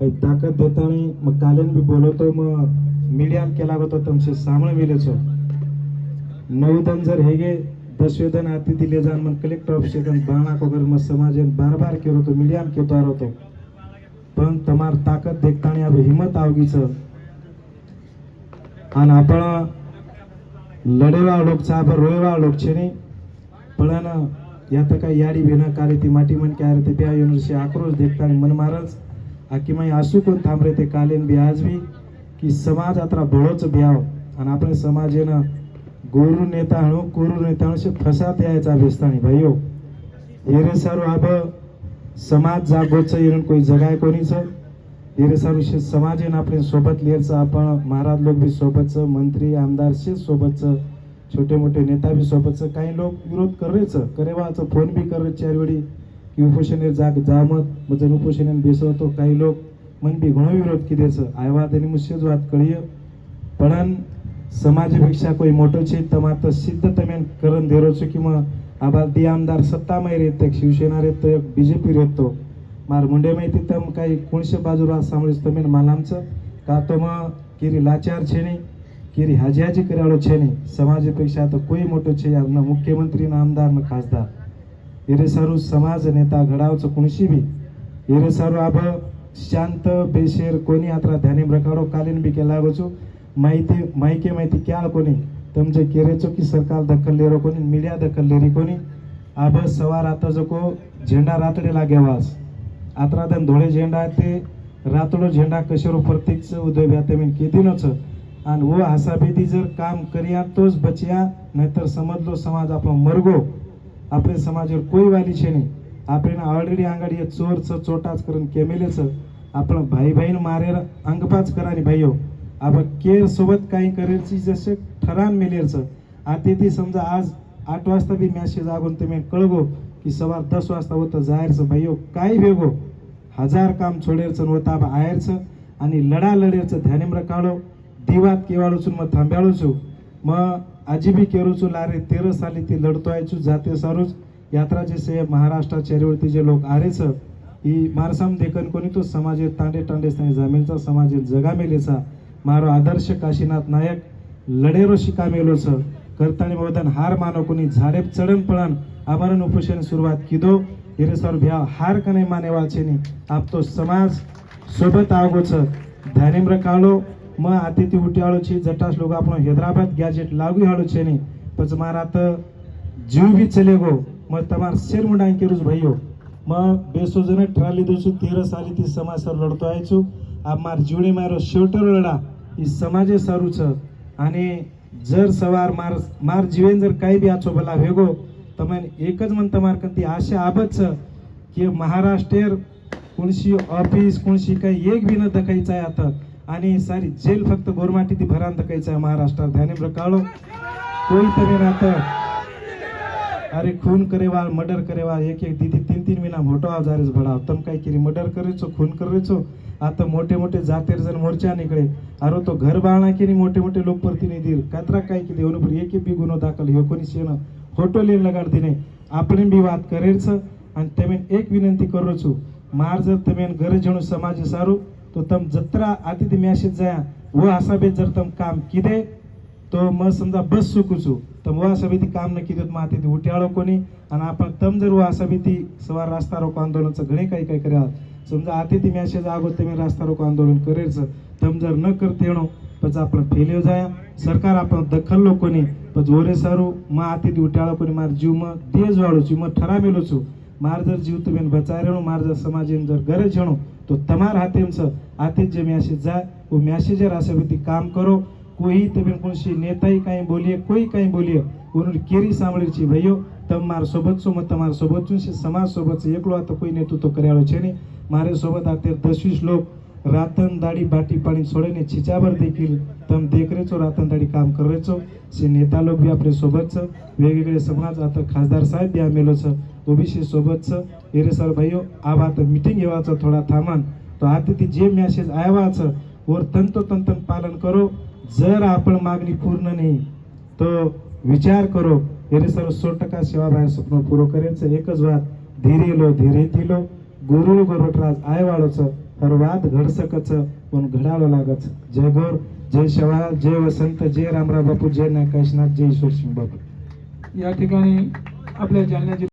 काही ताकद देताना मग कालन बी बोलवतो मग मीडियात केला होतो तुमचे सामने मिले छो नऊ दन जर हेगे दसवे दन आती दिले जाण मग कलेक्टर ऑफिस बाणा वगैरे मग समाज बार बार केलो तो मीडियात केतो होतो पण તમાર તાકત દેખતાણી હવે હિંમત આવગી છે અને આપણા લડેવા લોક છે આપણે રોએવા લોક છે નહીં પણ એના या तर काही याडी भेना कार्य ती माटी मन काय ते ब्या युनिव्हर्सिटी आक्रोश देखता मन मारच आखी माई आसू कोण थांबरे ते कालेन बी आज बी की समाज आता बळोच ब्याव आणि આપણે સમાજેના ગોરુ નેતા હણો કોરુ નેતા હણો છે ફસાત यायचा बेस्ताणी भाईयो हेरे सारू आब समाज जागोच येऊन કોઈ જગાય કોની છે हेरे सारू છે સમાજ એને આપણે सोबत लिहायचं आपण महाराज लोक बी सोबतच मंत्री आमदार शे सोबतच छोटे मोठे नेता बी सोबतच काही लोक विरोध करेच करेवाचं फोन बी करे चार वेळी की उपोषणे जाग जामत मग जर उपोषणे बेसवतो काही लोक म्हणबी गुणविरोध किदेच आयवाद आणि मुश्यज वाद कळीय पण समाजपेक्षा कोई मोठं छेद तमा तर सिद्ध तमेन करण धेरोचो की मग आबा दि आमदार सत्तामय रेत एक शिवसेना रेत एक बी जे पी रेतो मार मुंडे माहिती तम काही कोणशे बाजू राज सांभाळीस तमेन मानामच का तो मग किरी लाचार छे किरी हजियाजी करावळो छे समाजपेक्षा तर कोई मोठं छे आपण मुख्यमंत्री न आमदार न खासदार. इरेसारू समाज नेता घडावचं कुणशी बी? इरेसारू आभ शांत बेशेर कोणी आता ध्याने प्रकारो कालीन बी केला गोचो माहिती माहिती माहिती क्या कोणी? तुमचे केरेचो की सरकार दखल लेरो कोणी? मीडिया दखल लेरी कोणी? आभ सवार आता जको झेंडा रातडे लागेवास आता दन धोळे झेंडा ते रातडो झेंडा कशेरो प्रत्येकचं उदय व्यातमीन केदिनोच आणि व हसाबेदी जर काम करिया तोच बचिया नाहीतर समजलो समाज आपला मरगो. आपले समाजावर कोई વાલી છે નહીં આપણે ऑलरेडी अंगाडी ચોર છે ચોટા જ કરીને કેમેલે છે આપણે ભાઈ ભાઈને મારે અંગપાત કરાની ભાઈઓ सोबत काही करायची जसे ठरान मेलेर आता ती समजा आज आठ वाजता बी मॅसेज आगून तुम्ही कळगो की सवार दस वाजता होतं जायचं भाईओ काय भेगो हजार काम छोडेरचं होता आप आयरचं आणि लढा लढेरचं ध्यानेम्र काढो दिवात केवाळूचून मग थांब्याळूसू मग आजीबी केरूचू लारे तेर साली ती लढतोयचू जाते सारूच. यात्राचे से महाराष्ट्रा चेरीवरती जे लोक आरे आरेच ही मारसाम देखन कोणी तो समाजे तांडे टांडेस नाही जमीनचा समाजे जगामेलेचा मारो आदर्श काशीनाथ नायक लढेरो शिकामेलोच करतानी बवदन हार मानो कोणी झाडे चढन पळण आमरण उपोषण सुरुवात किदो. हिरे सर भ्या हार कने माने वाचेनी आप तो समाज सोबत आगोच ध्यानेम रखालो अतिथि उठ्यालो छे जटा श्लोक अपना हैदराबाद गैजेट लागू हालो छे नी। पच मारा त जीव भी चले गो। म तमार सिर मुंडा के रुज भइयो म बेसो जण ठरा दो छु 13 साली ती समाज सर लड़तो आय छु। आ मार जुड़ी मारो शेवटर लड़ा ई समाजे सरु छ। आणि जर सवार मार मार जीवेन जर काही भी आछो भला भेगो त मन एकच मन तमार कती आशे आबत छ के महाराष्ट्रर कोणसी ऑफिस कोणसी काही एक भी न दखाई चाय आता। आणि सारी जेल फक्त गोरमाटी ती भरांत आहे महाराष्ट्रात. ध्याने काळो कोई तरी अरे खून करेवा मर्डर करेवा एक एक दिदी तीन तीन महिना मोठो आजारेच भडाव. तम काय केली? मर्डर करायचो खून करायचो? आता मोठे मोठे जातेर जण मोर्चा निकडे. अरे तो घर बाळणा केली मोठे मोठे लोक प्रतिनिधी. कात्रा काय केली? एवढं एक एक बी गुन्हो दाखल. हे कोणी शेण? होटो लेन लगाड दिने. आपण बी वाद करेच आणि तेमेन एक विनंती करूचू मार जर तेमेन घर जेणू समाज सारू तो तम जत्रा अतिथि म्याशेत जाया व भी जर तम काम किदे तो मग समझा बस सुकुचु। तम वो व भी थी काम न किदेत मग अतिथी उठ्याळो कोनी। अन आपण तम जर व भी थी सवार रास्ता रोको आंदोलनचं घणे काही काही करा समजा अतिथी म्याशेज अगोदर में रास्ता रोको आंदोलन करेच तम जर न करते येणो पण आपण हो जाया। सरकार आपण दखल लो कोनी पर जोरे सारू मा थी उठियालो कोणी मार जीव मग तेज वाढूची ठरा ठरावेलो छू। मार जर जीव तुम्ही बचारेणो मार जर समाज जर गरज येणो तो तमार हाथे हमसे आते जे म्याशे जा वो म्याशे जे रासे भी ती काम करो। कोई ते बिन कौन सी नेता ही कहीं बोलिए कोई कहीं बोलिए उन्होंने केरी सामने ची भाइयों तब मार सोबत सो मत तमार सोबत चुन से समाज सोबत से ये क्लो आता कोई नेतू तो करे आलो चेनी मारे सोबत आते दशविश लोग रातन दाढ़ी बाटी पानी सोड़े ने छिचाबर देखील तम देख रहे चो रातन दाढ़ी काम कर रहे चो से नेता लोग भी अपने सोबत से वेगे करे समाज आता खासदार साहब भी आमेलो सा ओबीसी सोबतच. हेरे सर भाईओ आभा तर मीटिंग येवायचं थोडा थांबन. तो आता ती जे मॅसेज आयवायचं वर तंतोतंत पालन करो. जर आपण मागणी पूर्ण नाही तो विचार करो. हेरे सर सो टक्का सेवा बाहेर स्वप्न पूर्ण करेल एकच वाद धीरे लो धीरे थिलो गुरु गोरटराज आय वाळोच हर वाद घड सकच पण घडावं लागत जय गौर जय शेवा जय वसंत जय रामराव बापू जय नाकाशनाथ जय ईश्वर सिंग बापू. या ठिकाणी आपल्या जालन्याचे